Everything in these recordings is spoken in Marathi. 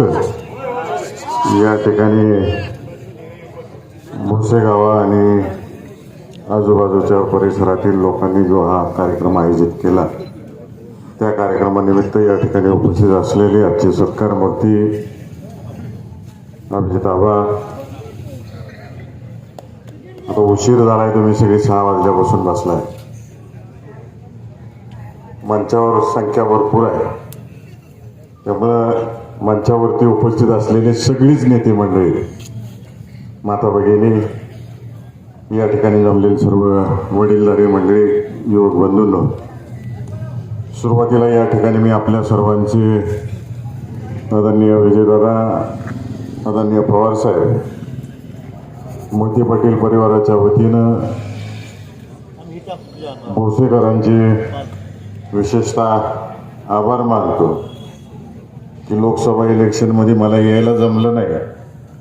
निमित्त या ठिकाणी भोसेगावा आणि आजूबाजूच्या परिसरातील लोकांनी जो हा कार्यक्रम आयोजित केला त्या कार्यक्रमानिमित्त या ठिकाणी उपस्थित असलेले आजचे सत्कार मूर्ती अभिजित आबा. आता उशीर झालाय तुम्ही सगळी सहा वाजल्यापासून बसलाय. मंचावर संख्या भरपूर आहे. त्यामुळं मंचावरती उपस्थित असलेले सगळीच नेते मंडळी. माता भगिनी या ठिकाणी जमलेले सर्व वडीलधारे मंडळी युवक बंधूंनो. सुरुवातीला या ठिकाणी मी आपल्या सर्वांचे आदरणीय विजयदादा आदरणीय पवारसाहेब मोती पाटील परिवाराच्या वतीनं भोसेकरांचे विशेषतः आभार मानतो. की लोकसभा इलेक्शनमध्ये मला यायला जमलं नाही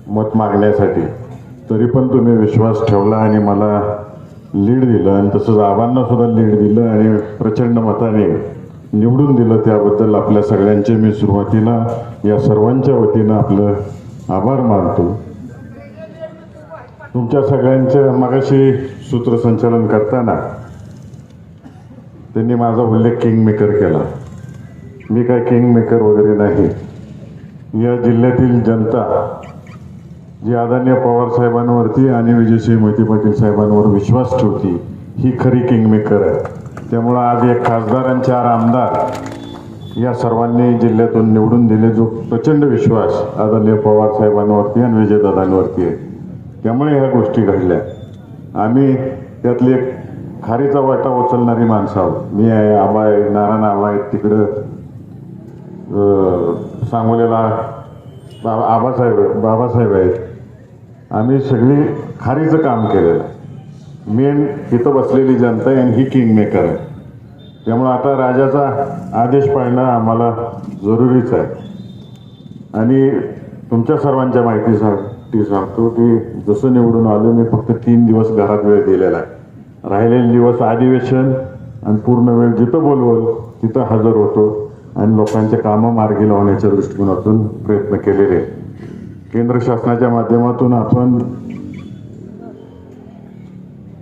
मत मागण्यासाठी. तरी पण तुम्ही विश्वास ठेवला आणि मला लीड दिलं आणि तसंच आबांना सुद्धा लीड दिलं आणि प्रचंड मताने निवडून दिलं त्याबद्दल आपल्या सगळ्यांचे मी सुरुवातीला या सर्वांच्या वतीनं आपलं आभार मानतो. तुमच्या सगळ्यांच्या मगाशी सूत्रसंचालन करताना त्यांनी माझा उल्लेख किंग मेकर केला. मी काय किंग मेकर वगैरे नाही. या जिल्ह्यातील जनता जी आदरणीय पवार साहेबांवरती आणि विजयसिंह मोहिते पाटील साहेबांवर विश्वास ठेवती ही खरी किंग मेकर आहे. त्यामुळं आज एक खासदार आणि चार आमदार या सर्वांनी जिल्ह्यातून निवडून दिले जो प्रचंड विश्वास आदरणीय पवार साहेबांवरती आणि विजयदादांवरती आहे. त्यामुळे ह्या गोष्टी घडल्या. आम्ही त्यातली एक खारीचा वाटा उचलणारी माणसं आहोत. मी आहे आबा आहे नारायण आबा आहेत तिकडं सांगवलेला बाबा आबासाहेब बाबासाहेब आहेत. आम्ही सगळी खारीचं काम केलेलं आहे. मेन इथं बसलेली जनता आहे आणि ही किंग मेकर आहे. त्यामुळं आता राजाचा आदेश पाळणं आम्हाला जरुरीच आहे. आणि तुमच्या सर्वांच्या माहितीसाठी सांगतो की जसं निवडून आलो मी फक्त तीन दिवस घरात वेळ दिलेला आहे. राहिलेले दिवस अधिवेशन आणि पूर्ण वेळ जिथं बोलवल तिथं हजर होतो. आणि लोकांचे कामं मार्गी लावण्याच्या दृष्टिकोनातून प्रयत्न केलेले केंद्र शासनाच्या माध्यमातून आपण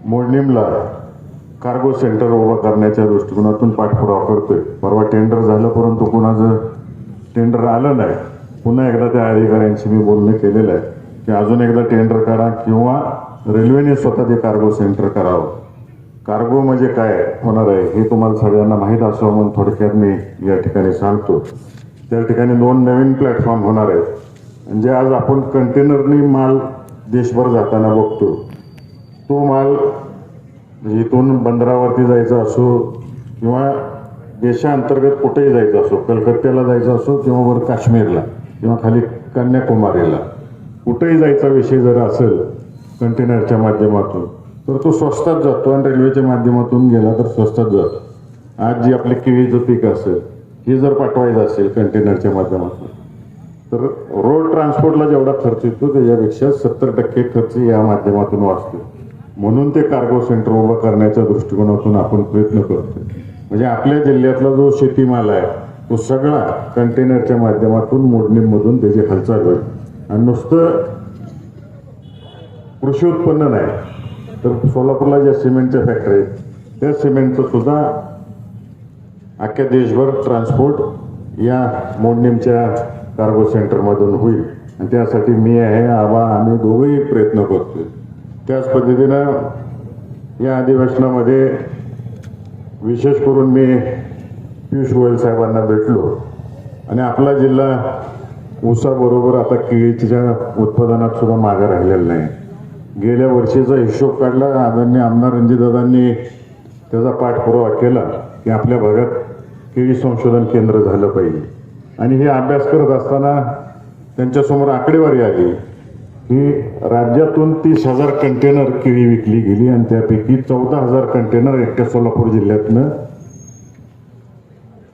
मोडणीमला कार्गो सेंटर उभं करण्याच्या दृष्टिकोनातून पाठपुरावा करतोय. परवा टेंडर झालं परंतु कुणाचं टेंडर आलं नाही. पुन्हा एकदा त्या अधिकाऱ्यांशी मी बोलणं केलेलं आहे की अजून एकदा टेंडर करा किंवा रेल्वेने स्वतः ते कार्गो सेंटर करावं. कार्गो म्हणजे काय होणार आहे हे तुम्हाला सगळ्यांना माहीत असावं म्हणून थोडक्यात मी या ठिकाणी सांगतो. त्या ठिकाणी दोन नवीन प्लॅटफॉर्म होणार आहेत. म्हणजे आज आपण कंटेनरनी माल देशभर जाताना बघतो. तो माल म्हणजे इथून बंदरावरती जायचा असो किंवा देशांतर्गत कुठेही जायचं असो कलकत्त्याला जायचं असो किंवा वर काश्मीरला किंवा खाली कन्याकुमारीला कुठेही जायचा विषय जर असेल कंटेनरच्या माध्यमातून तर तो स्वस्तात जातो आणि रेल्वेच्या माध्यमातून गेला तर स्वस्तात जातो. आज जी आपले केळीचं पीक असेल हे जर पाठवायचं असेल कंटेनरच्या माध्यमातून तर रोड ट्रान्सपोर्टला जेवढा खर्च येतो त्याच्यापेक्षा सत्तर टक्के खर्च या माध्यमातून वाचतो. म्हणून ते कार्गो सेंटर उभं करण्याच्या दृष्टिकोनातून आपण प्रयत्न करतो. म्हणजे आपल्या जिल्ह्यातला जो शेतीमाल आहे तो सगळा कंटेनरच्या माध्यमातून मोडणीमधून त्याची हालचाल होईल. आणि नुसतं कृषी उत्पन्न नाही तर सोलापूरला ज्या सिमेंटच्या फॅक्टरी आहेत त्या सिमेंटचं सुद्धा अख्ख्या देशभर ट्रान्सपोर्ट या मोडनेमच्या कार्गो सेंटरमधून होईल. आणि त्यासाठी मी आहे आबा आम्ही दोघेही प्रयत्न करतोय. त्याच पद्धतीनं या अधिवेशनामध्ये विशेष करून मी पियुष गोयल साहेबांना भेटलो. आणि आपला जिल्हा ऊसाबरोबर आता केळीच्या उत्पादनात सुद्धा मागे राहिलेला नाही. गेल्या वर्षीचा हिशोब काढला आदरणीय आमदार रणजितदादांनी त्याचा पाठपुरावा केला की आपल्या भागात केळी संशोधन केंद्र झालं पाहिजे. आणि हे अभ्यास करत असताना त्यांच्यासमोर आकडेवारी आली की राज्यातून तीस हजार कंटेनर केळी विकली गेली आणि त्यापैकी चौदा हजार कंटेनर एकट्या सोलापूर जिल्ह्यातनं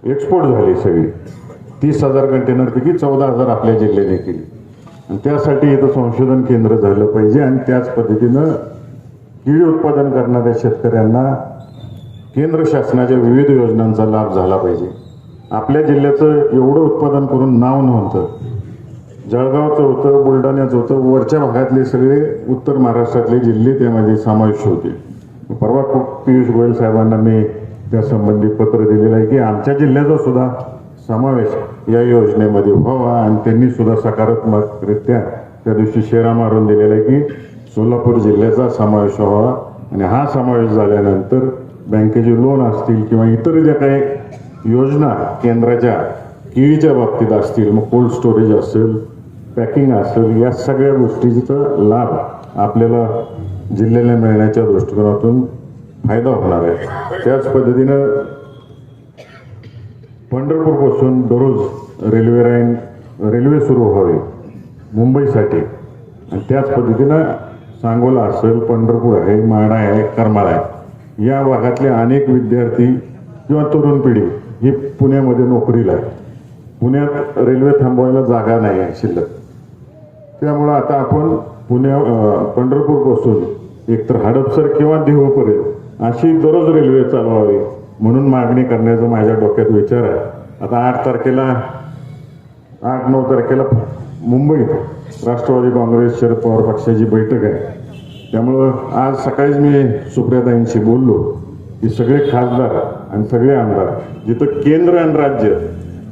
एक्सपोर्ट झाली सगळी. तीस हजार कंटेनरपैकी चौदा हजार आपल्या जिल्ह्याने केली. त्यासाठी इथं संशोधन केंद्र झालं पाहिजे आणि त्याच पद्धतीनं केळी उत्पादन करणाऱ्या शेतकऱ्यांना केंद्र शासनाच्या विविध योजनांचा लाभ झाला पाहिजे. आपल्या जिल्ह्याचं एवढं उत्पादन करून नाव नव्हतं. जळगावचं होतं बुलढाण्याचं होतं वरच्या भागातले सगळे उत्तर महाराष्ट्रातले जिल्हे त्यामध्ये समाविष्ट होते. परवा खूप पियुष गोयल साहेबांना मी त्यासंबंधी पत्र दिलेलं आहे की आमच्या जिल्ह्याचा सुद्धा समावेश या योजनेमध्ये व्हावा आणि त्यांनी सुद्धा सकारात्मकरित्या त्या दिवशी शेरा मारून दिलेला आहे की सोलापूर जिल्ह्याचा समावेश व्हावा. आणि हा समावेश झाल्यानंतर बँकेचे लोन असतील किंवा इतर ज्या काही योजना केंद्राच्या केळीच्या बाबतीत असतील मग कोल्ड स्टोरेज असेल पॅकिंग असेल या सगळ्या गोष्टीचा लाभ आपल्याला जिल्ह्याला मिळण्याच्या दृष्टिकोनातून फायदा होणार आहे. त्याच पद्धतीनं पंढरपूरपासून दररोज रेल्वे लाईन रेल्वे सुरू व्हावी मुंबईसाठी. आणि त्याच पद्धतीनं सांगोला असेल पंढरपूर आहे माणा आहे करमाळ आहे. या भागातले अनेक विद्यार्थी किंवा तरुण पिढी ही पुण्यामध्ये नोकरीला आहे पुण्यात रेल्वे थांबवायला जागा नाही आहे शिल्लक. त्यामुळं आता आपण पुण्या पंढरपूरपासून एकतर हडपसर किंवा देहूपर्यंत अशी दररोज रेल्वे चालवावी. म्हणून मागणी करण्याचा माझ्या डोक्यात विचार आहे. आता आठ तारखेला आठ नऊ तारखेला मुंबईत राष्ट्रवादी काँग्रेस शरद पवार पक्षाची बैठक आहे. त्यामुळं आज सकाळीच मी सुप्रियाताईंशी बोललो की सगळे खासदार आणि सगळे आमदार जिथं केंद्र आणि राज्य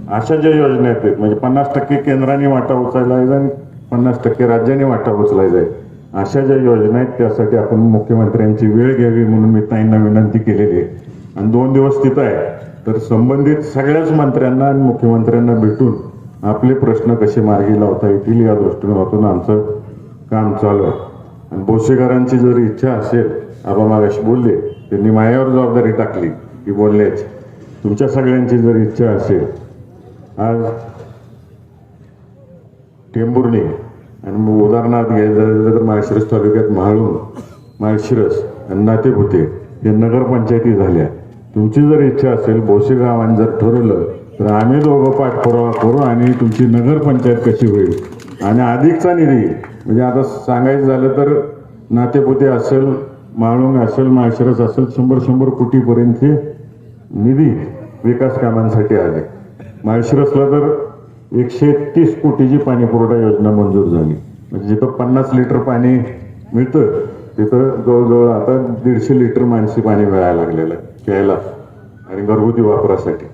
अशा ज्या योजना आहेत म्हणजे पन्नास टक्के केंद्राने वाटा उचलायला आहे आणि पन्नास टक्के राज्याने वाटा उचलायचा जाईल अशा ज्या योजना आहेत त्यासाठी आपण मुख्यमंत्र्यांची वेळ घ्यावी म्हणून मी ताईंना विनंती केलेली आहे. आणि दोन दिवस तिथं आहे. तर संबंधित सगळ्याच मंत्र्यांना आणि मुख्यमंत्र्यांना भेटून आपले प्रश्न कसे मार्गी लावता येतील या दृष्टिकोनातून आमचं काम चालू आहे. आणि भोसेकरांची जर इच्छा असेल आबा मागाशी बोलले त्यांनी माझ्यावर जबाबदारी टाकली की बोलण्याची तुमच्या सगळ्यांची जर इच्छा असेल आज टेंभुर्णी आणि मग उदाहरणार्थ घ्यायचं झालं तर माळशिरस तालुक्यात महाळून माळशिरस आणि नातेपुते हे नगरपंचायती झाल्या. तुमची जर इच्छा असेल भोसे गावांनी जर ठरवलं तर आम्ही दोघं पाठपुरावा करू आणि तुमची नगरपंचायत कशी होईल? आणि अधिकचा निधी म्हणजे आता सांगायचं झालं तर नातेपुते असेल माळुंग असेल माळशिरस असेल शंभर शंभर कोटीपर्यंतचे निधी विकास कामांसाठी आले. माळशिरसला तर एकशे तीस कोटीची पाणीपुरवठा योजना मंजूर झाली. म्हणजे जिथं पन्नास लिटर पाणी मिळतं तिथं जवळजवळ आता दीडशे लिटर माणसी पाणी मिळायला लागलेलं आहे. प्यायला आणि घरगुती वापरासाठी.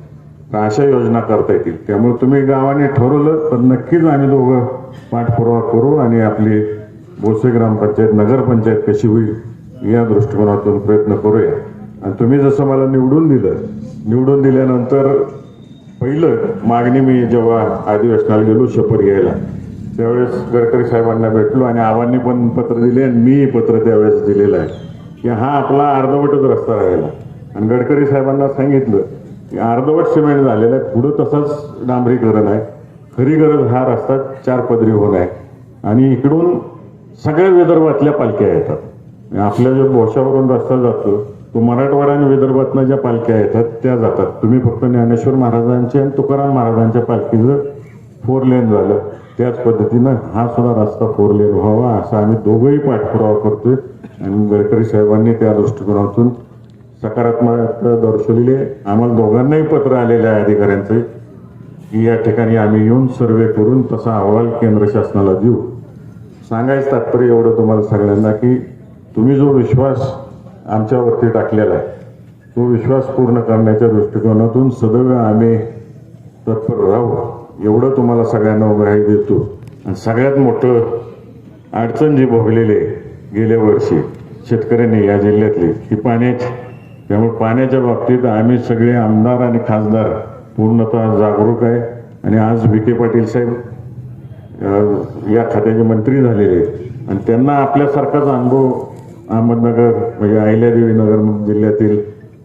तर अशा योजना करता येतील. त्यामुळे तुम्ही गावाने ठरवलं तर नक्कीच आम्ही दोघं पाठपुरावा करू आणि आपली बोसे ग्रामपंचायत नगरपंचायत कशी होईल या दृष्टिकोनातून प्रयत्न करूया. आणि तुम्ही जसं मला निवडून दिलं निवडून दिल्यानंतर पहिलं मागणी मी जेव्हा अधिवेशनाला गेलो शपथ घ्यायला त्यावेळेस गडकरी साहेबांना भेटलो आणि आव्हांनी पण पत्र दिले आणि मी पत्र त्यावेळेस दिलेलं आहे. की हा आपला अर्धवटच रस्ता राहिला. आणि गडकरी साहेबांना सांगितलं की अर्धवट सिमेंट झालेलं आहे. पुढं तसंच डांबरीकरण आहे. खरी गरज हा रस्ता चार पदरी होणं आहे. आणि इकडून सगळ्या विदर्भातल्या पालख्या येतात. आपल्या जो बोशावरून रस्ता जातो तो मराठवाडा आणि विदर्भातनं ज्या पालख्या येतात त्या जातात. तुम्ही फक्त ज्ञानेश्वर महाराजांचे आणि तुकाराम महाराजांच्या पालखीचं फोर लेन झालं. त्याच पद्धतीनं हा सुद्धा रस्ता फोर लेन व्हावा असा आम्ही दोघंही पाठपुरावा करतोय. आणि गडकरी साहेबांनी त्या दृष्टिकोनातून सकारात्मक दर्शवलेले आम्हाला दोघांनाही पत्र आलेलं आहे अधिकाऱ्यांचे. की या ठिकाणी आम्ही येऊन सर्वे करून तसा अहवाल केंद्र शासनाला देऊ. सांगायचं तात्पर्य एवढं तुम्हाला सगळ्यांना की तुम्ही जो विश्वास आमच्यावरती टाकलेला आहे तो विश्वास पूर्ण करण्याच्या दृष्टिकोनातून सदैव आम्ही तत्पर राहू. एवढं तुम्हाला सगळ्यांना ग्राही देतो. आणि सगळ्यात मोठं अडचण जी भोगलेली आहे गेल्या वर्षी शेतकऱ्यांनी या जिल्ह्यातली ही पाण्याची त्यामुळे पाण्याच्या बाबतीत आम्ही सगळे आमदार आणि खासदार पूर्णतः जागरूक आहे. आणि आज विखे पाटील साहेब या खात्याचे मंत्री झालेले आहेत. आणि त्यांना आपल्यासारखाच अनुभव अहमदनगर म्हणजे अहिल्यादेवी नगर जिल्ह्यातील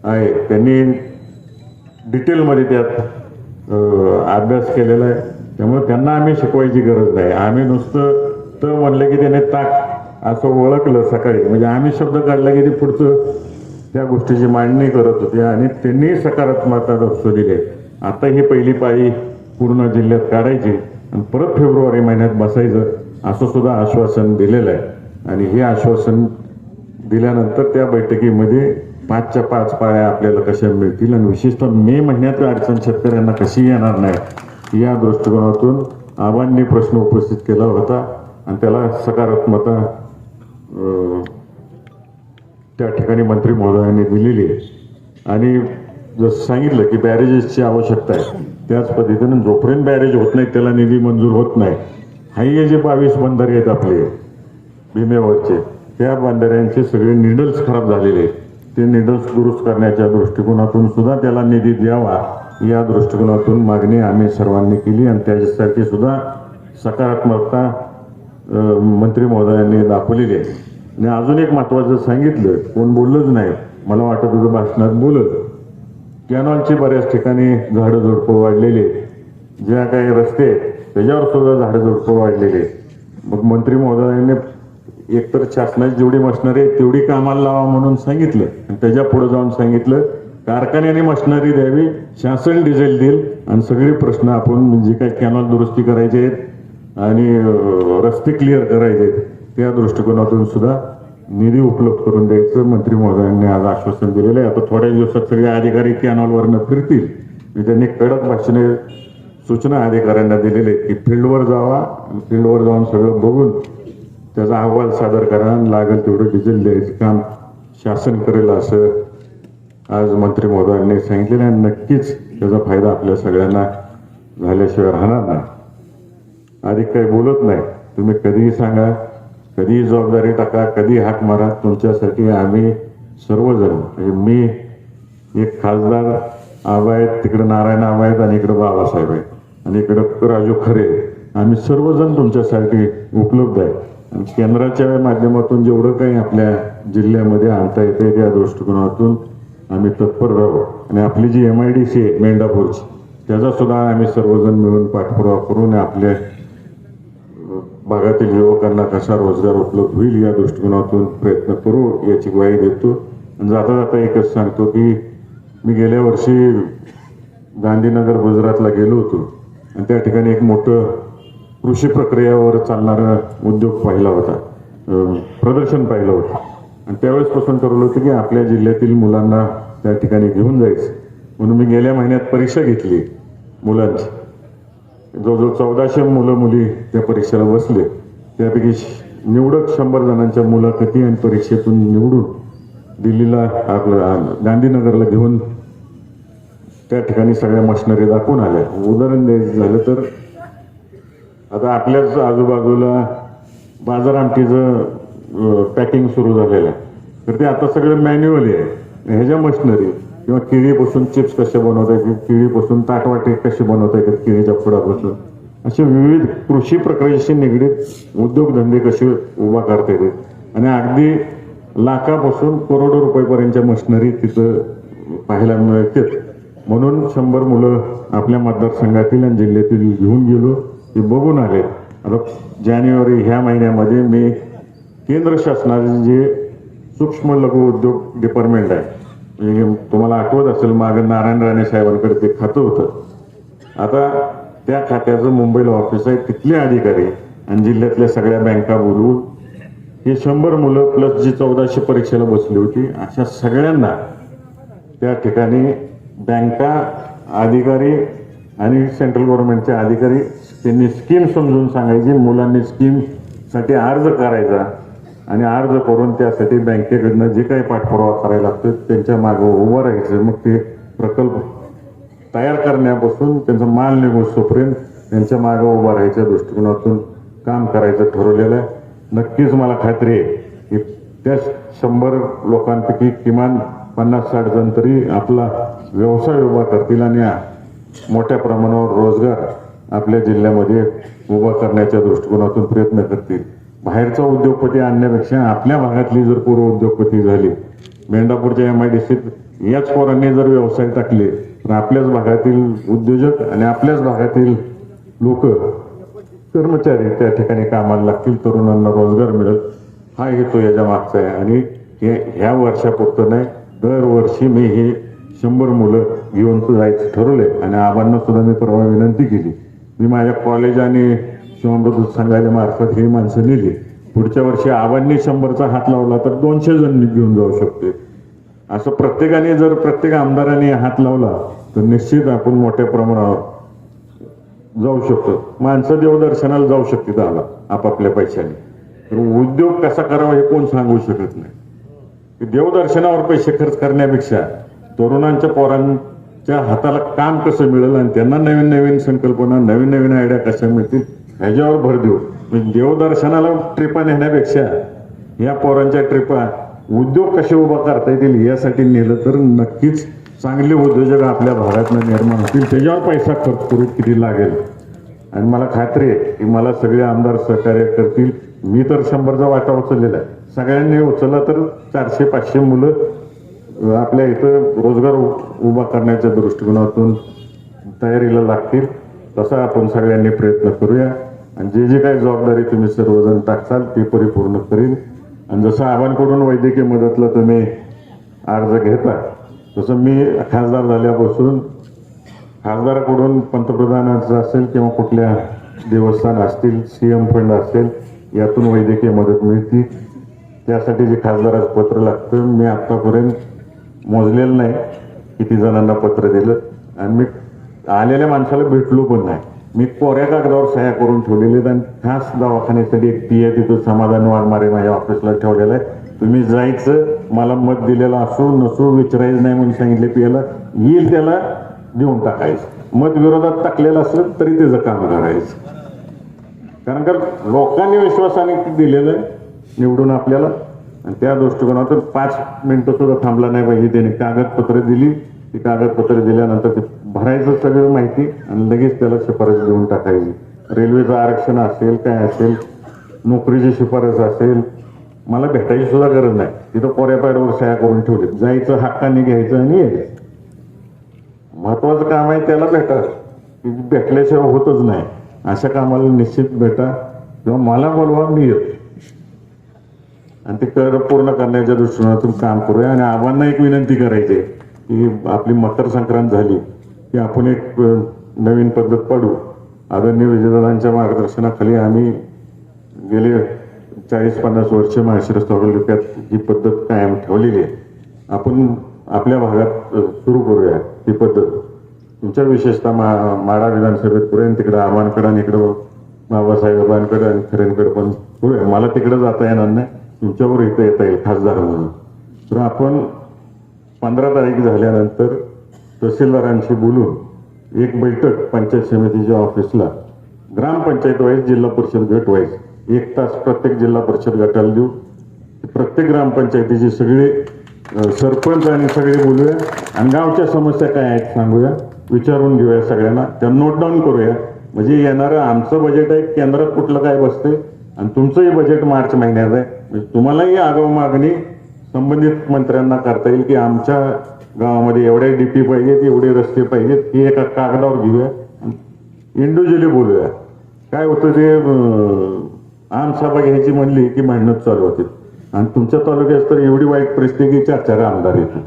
आहे. त्यांनी डिटेलमध्ये त्यात अभ्यास केलेला आहे. त्यामुळे त्यांना आम्ही शिकवायची गरज नाही. आम्ही नुसतं तर म्हणलं की त्याने ताक असं ओळखलं सकाळी. म्हणजे आम्ही शब्द काढला की ते पुढचं त्या गोष्टीची मांडणी करत होते आणि त्यांनी सकारात्मकता दर्शवलेली आहे आता ही पहिली पाळी पूर्ण जिल्ह्यात काढायची आणि परत फेब्रुवारी महिन्यात बसायचं असं सुद्धा आश्वासन दिलेलं आहे. आणि हे आश्वासन दिल्यानंतर त्या बैठकीमध्ये पाचच्या पाच पाळ्या आपल्याला कशा मिळतील आणि विशेषतः मे महिन्यात अडचण शेतकऱ्यांना कशी येणार नाही या दृष्टिकोनातून आबांनी प्रश्न उपस्थित केला होता. आणि त्याला सकारात्मकता त्या ठिकाणी मंत्री महोदयांनी दिलेली आहे. आणि जसं सांगितलं की बॅरेजेसची आवश्यकता आहे त्याच पद्धतीनं जोपर्यंत बॅरेज होत नाही त्याला निधी मंजूर होत नाही. हाही जे बावीस बंधारे आहेत आपले भीमेवरचे त्या बंधाऱ्यांचे सगळे निडल्स खराब झालेले आहेत. ते निडल्स दुरुस्त करण्याच्या दृष्टिकोनातून सुद्धा त्याला निधी द्यावा या दृष्टिकोनातून मागणी आम्ही सर्वांनी केली आणि त्याच्यासाठी सुद्धा सकारात्मकता मंत्री महोदयांनी दाखवलेली आहे. आणि अजून एक महत्वाचं सांगितलं कोण बोललंच नाही. मला वाटत होतं भाषणात बोलत कॅनॉलचे बऱ्याच ठिकाणी झाडं झुडपं वाढलेले आहेत. ज्या काही रस्ते आहेत त्याच्यावर सुद्धा झाडं झुडपं वाढलेले मग मंत्री महोदयाने एकतर शासनाची जेवढी मशनरी आहे तेवढी कामाला लावा म्हणून सांगितलं. आणि त्याच्या पुढे जाऊन सांगितलं कारखान्याने मशनरी द्यावी शासन डिझेल देईल. आणि सगळे प्रश्न आपण जे काही कॅनॉल दुरुस्ती करायचे आहेत आणि रस्ते क्लिअर करायचे आहेत. त्या दृष्टिकोनातून सुद्धा निधी उपलब्ध करून द्यायचं मंत्री महोदयांनी आज आश्वासन दिलेलं आहे. आता थोड्या दिवसात सगळे अधिकारी कॅनॉलवरनं फिरतील. मी त्यांनी कडक भाषेने सूचना अधिकाऱ्यांना दिलेले आहेत की फील्डवर जावा फील्डवर जाऊन सगळं बघून त्याचा अहवाल सादर करा लागेल तेवढं डिझेल द्यायचं काम शासन करेल असं आज मंत्री महोदयांनी सांगितलेलं आहे. नक्कीच त्याचा फायदा आपल्या सगळ्यांना झाल्याशिवाय राहणार नाही. अधिक काही बोलत नाही. तुम्ही कधीही सांगा. कधीही जबाबदारी टाका कधी हाक मारा तुमच्यासाठी आम्ही सर्वजण म्हणजे मी एक खासदार आबा आहेत तिकडे नारायण आबा आहेत आणि इकडे बाबासाहेब आहेत. आणि इकडं राजू खरे आम्ही सर्वजण तुमच्यासाठी उपलब्ध आहे. आणि केंद्राच्या माध्यमातून जेवढं काही आपल्या जिल्ह्यामध्ये आणता येते त्या दृष्टिकोनातून आम्ही तत्पर राहू आणि आपली G M I D C आहे मेंढापूरची त्याचा सुद्धा आम्ही सर्वजण मिळून पाठपुरावा करून आपल्या भागातील युवकांना कसा रोजगार उपलब्ध होईल या दृष्टिकोनातून प्रयत्न करू याची ग्वाही देतो. आणि जाता जाता एकच सांगतो की मी गेल्या वर्षी गांधीनगर गुजरातला गेलो होतो. आणि त्या ठिकाणी एक मोठं कृषी प्रक्रियावर चालणारा उद्योग पाहिला होता. प्रदर्शन पाहिलं होतं. आणि त्यावेळेसपासून ठरवलं होतं की आपल्या जिल्ह्यातील मुलांना त्या ठिकाणी घेऊन जायचं. म्हणून मी गेल्या महिन्यात परीक्षा घेतली मुलांची. जवळजवळ चौदाशे मुलं मुली त्या परीक्षेला बसले त्यापैकी श- निवडक शंभर जणांच्या मुलाखती आणि परीक्षेतून निवडून दिल्लीला आपलं गांधीनगरला घेऊन त्या ठिकाणी सगळ्या मशिनरी दाखवून आल्या. उदाहरण द्यायचं झालं तर आता आपल्याच आजूबाजूला बाजार आमटीचं पॅकिंग सुरू झालेलं आहे. तर ते आता सगळं मॅन्युअली आहे. ह्याच्या मशिनरी किंवा केळीपासून चिप्स कसे बनवता येतील केळीपासून ताटवाटे कसे बनवता येतात केळीच्या फुडापासून असे विविध कृषी प्रक्रियेशी निगडीत उद्योगधंदे कसे उभा करता येतात आणि अगदी लाखापासून करोडो रुपयेपर्यंतच्या मशिनरी तिथं पाहायला मिळतात म्हणून शंभर मुलं आपल्या मतदारसंघातील आणि जिल्ह्यातील घेऊन गेलो ते बघून आले. आता जानेवारी ह्या महिन्यामध्ये मी केंद्र शासनाचे जे सूक्ष्म लघु उद्योग डिपार्टमेंट आहे तुम्हाला आठवत असेल मागं नारायण राणे साहेबांकडे ते खातं होतं. आता त्या खात्याचं मुंबईला ऑफिस आहे तिथले अधिकारी आणि जिल्ह्यातल्या सगळ्या बँका बोलवून हे शंभर मुलं प्लस जी चौदाशे परीक्षेला बसली होती अशा सगळ्यांना त्या ठिकाणी बँका अधिकारी आणि सेंट्रल गव्हर्नमेंटचे अधिकारी त्यांनी स्कीम समजून सांगायची मुलांनी स्कीमसाठी अर्ज करायचा. आणि अर्ज करून त्यासाठी बँकेकडनं जे काही पाठपुरावा करायला लागतो त्यांच्या मागं उभं राहायचं. मग ते प्रकल्प तयार करण्यापासून त्यांचा माल निघोसोपर्यंत त्यांच्या मागं उभं राहायच्या दृष्टिकोनातून काम करायचं ठरवलेलं आहे. नक्कीच मला खात्री आहे की त्या शंभर लोकांपैकी किमान पन्नास साठ जण तरी आपला व्यवसाय उभा करतील आणि मोठ्या प्रमाणावर रोजगार आपल्या जिल्ह्यामध्ये उभा करण्याच्या दृष्टिकोनातून प्रयत्न करतील. बाहेरचा उद्योगपती आणण्यापेक्षा आपल्या भागातली जर पूर्व उद्योगपती झाली मेंढापूरच्या एम आय डी सीत याच पोरांनी जर व्यवसाय टाकले तर आपल्याच भागातील उद्योजक आणि आपल्याच भागातील लोक कर्मचारी त्या ठिकाणी कामाला लागतील तरुणांना रोजगार मिळेल. हा हेतू याच्या मागचा आहे. आणि हे ह्या वर्षापुरतं नाही दरवर्षी मी हे शंभर मुलं घेऊन जायचं ठरवले आणि आबांना सुद्धा मी परवा विनंती केली. मी माझ्या कॉलेज आणि शिवामृत संघाच्या मार्फत ही माणसं नेली. पुढच्या वर्षी आबांनी शंभरचा हात लावला तर दोनशे जण घेऊन जाऊ शकते असं प्रत्येकाने जर प्रत्येक आमदाराने हात लावला तर निश्चित आपण मोठ्या प्रमाणावर जाऊ शकतो. माणसं देवदर्शनाला जाऊ शकते दहाला आपापल्या पैशाने. तर उद्योग कसा करावा हे कोण सांगू शकत नाही. देवदर्शनावर पैसे खर्च करण्यापेक्षा तरुणांच्या पोरांच्या हाताला काम कसं मिळेल आणि त्यांना नवीन नवीन संकल्पना नवीन नवीन आयडिया कशा मिळतील ह्याच्यावर भर देऊ. म्हणजे देवदर्शनाला ट्रिपा नेण्यापेक्षा या पोरांच्या ट्रिपा उद्योग कसे उभा करता येतील यासाठी नेलं तर नक्कीच चांगले उद्योजक आपल्या भागातनं निर्माण होतील. त्याच्यावर पैसा खर्च करू किती लागेल? आणि मला खात्री आहे की मला सगळे आमदार सहकार्य करतील. मी तर शंभरचा वाटा उचललेला आहे. सगळ्यांनी उचलला तर चारशे पाचशे मुलं आपल्या इथं रोजगार उ- उभा करण्याच्या दृष्टिकोनातून तयारीला लागतील. तसा आपण सगळ्यांनी प्रयत्न करूया. आणि जे जे काही जबाबदारी तुम्ही सर्वजण टाकसाल ती परिपूर्ण करीन. आणि जसं आव्हानकडून वैद्यकीय मदतला तुम्ही अर्ज घेता तसं मी खासदार झाल्यापासून खासदाराकडून पंतप्रधानाचं असेल किंवा कुठल्या देवस्थान असतील सीएम फंड असेल यातून वैद्यकीय मदत मिळते. त्यासाठी जे खासदाराचं पत्र लागतं मी आत्तापर्यंत मोजलेलं नाही किती जणांना पत्र दिलं. आणि मी आलेल्या माणसाला भेटलो पण नाही. मी कोऱ्या कागदावर सह्या करून ठेवलेले आहेत आणि खास दवाखान्यासाठी एक पी आहे तिथं समाधान वारमारे माझ्या ऑफिसला ठेवलेलं आहे. तुम्ही जायचं मला मत दिलेलं असो नसो विचारायचं नाही म्हणून सांगितले पियाला येईल त्याला देऊन टाकायचं. मत विरोधात टाकलेलं असलं तरी त्याचं काम करायचं. कारण का लोकांनी विश्वासाने दिलेलं आहे निवडून आपल्याला. आणि त्या दृष्टिकोनातून पाच मिनिटं सुद्धा थांबला नाही पाहिजे त्याने कागदपत्र दिली. ती कागदपत्र दिल्यानंतर ते भरायचं सगळं माहिती आणि लगेच त्याला शिफारस देऊन टाकायची. रेल्वेचं आरक्षण असेल काय असेल नोकरीची शिफारस असेल मला भेटायची सुद्धा गरज नाही. तिथं कोऱ्या पॅडवर सह्या करून ठेवले जायचं हक्काने घ्यायचं आणि यायचं. महत्वाचं काम आहे त्याला भेटा. भेटल्याशिवाय होतच नाही. अशा कामाला निश्चित भेटा. किंवा मला बोलवा मी येतो. आणि ते कर पूर्ण करण्याच्या दृष्टीनं काम करूया आणि आव्हांना एक विनंती करायची आहे. की आपली मकर संक्रांत झाली की आपण एक नवीन पद्धत पाडू. आदरणीय विजयदादांच्या मार्गदर्शनाखाली आम्ही गेले चाळीस पन्नास वर्ष माळशिरस तालुक्यात ही पद्धत कायम ठेवलेली आहे. आपण आपल्या भागात सुरू करूया ही पद्धत. तुमच्या विशेषतः मा माडा विधानसभेत पुरेन तिकडं आव्हानकडे आणि इकडं बाबासाहेबांकडे आणि खरेंकडे पण करूया मला तिकडं जाता येणार नाही तुमच्यावर इथं येता येईल खासदार म्हणून. तर आपण पंधरा तारीख झाल्यानंतर तहसीलदारांशी बोलून एक बैठक पंचायत समितीच्या ऑफिसला ग्रामपंचायत वाईज जिल्हा परिषद गट वाईज. एक तास प्रत्येक जिल्हा परिषद गटाला देऊ. प्रत्येक ग्रामपंचायतीचे सगळे सरपंच आणि सगळे बोलूया. आणि गावच्या समस्या काय आहेत सांगूया. विचारून घेऊया सगळ्यांना. त्या नोट डाऊन करूया. म्हणजे येणारं आमचं बजेट आहे केंद्रात कुठलं काय बसते आणि तुमचंही बजेट मार्च महिन्यात आहे. म्हणजे तुम्हालाही आगाऊ मागणी संबंधित मंत्र्यांना करता येईल की आमच्या गावामध्ये एवढे डीपी पाहिजेत एवढे रस्ते पाहिजेत हे एका कागदावर घेऊया इंडिव्हिज्युअली बोलूया. काय होतं ते आमसभा घ्यायची म्हणली की मेहनत चालू होते. आणि तुमच्या तालुक्यात तर एवढी वाईट परिस्थिती की चार चार आमदार येतो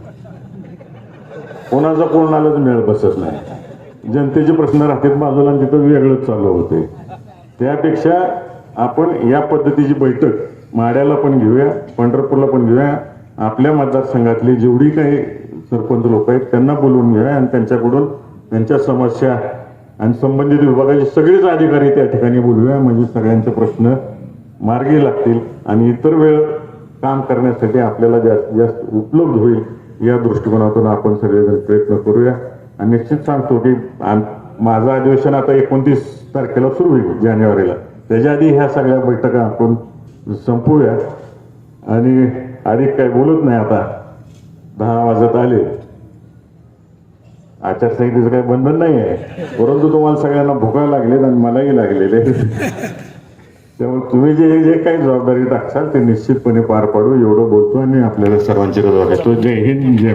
कोणाचा कोणालाच मेळ बसत नाही. जनतेचे प्रश्न राहतात बाजूला आणि तिथं वेगळंच चालू होते. त्यापेक्षा आपण या पद्धतीची बैठक माड्याला पण घेऊया पंढरपूरला पण घेऊया आपल्या मतदारसंघातली जेवढी काही सरपंच लोक आहेत त्यांना बोलवून घेऊया आणि त्यांच्याकडून त्यांच्या समस्या आणि संबंधित विभागाचे सगळेच अधिकारी त्या ठिकाणी बोलूया. म्हणजे सगळ्यांचे प्रश्न मार्गी लागतील आणि इतर वेळ काम करण्यासाठी आपल्याला जास्तीत जास्त उपलब्ध होईल या दृष्टिकोनातून आपण सगळेजण प्रयत्न करूया. आणि निश्चित सांगतो की माझं अधिवेशन आता एकोणतीस तारखेला सुरू होईल जानेवारीला. त्याच्या आधी ह्या सगळ्या बैठका आपण संपवूया. आणि अधिक काही बोलत नाही आता. दहा वाजत आले. आचारसंहितेचं काही बंधन नाही आहे. परंतु तुम्हाला सगळ्यांना भुका लागलेत आणि मलाही लागलेले त्यामुळे तुम्ही जे जे काही जबाबदारी टाकसाल ते निश्चितपणे पार पाडू. एवढं बोलतो आणि आपल्याला सर्वांची रजा घेतो जय हिंद जय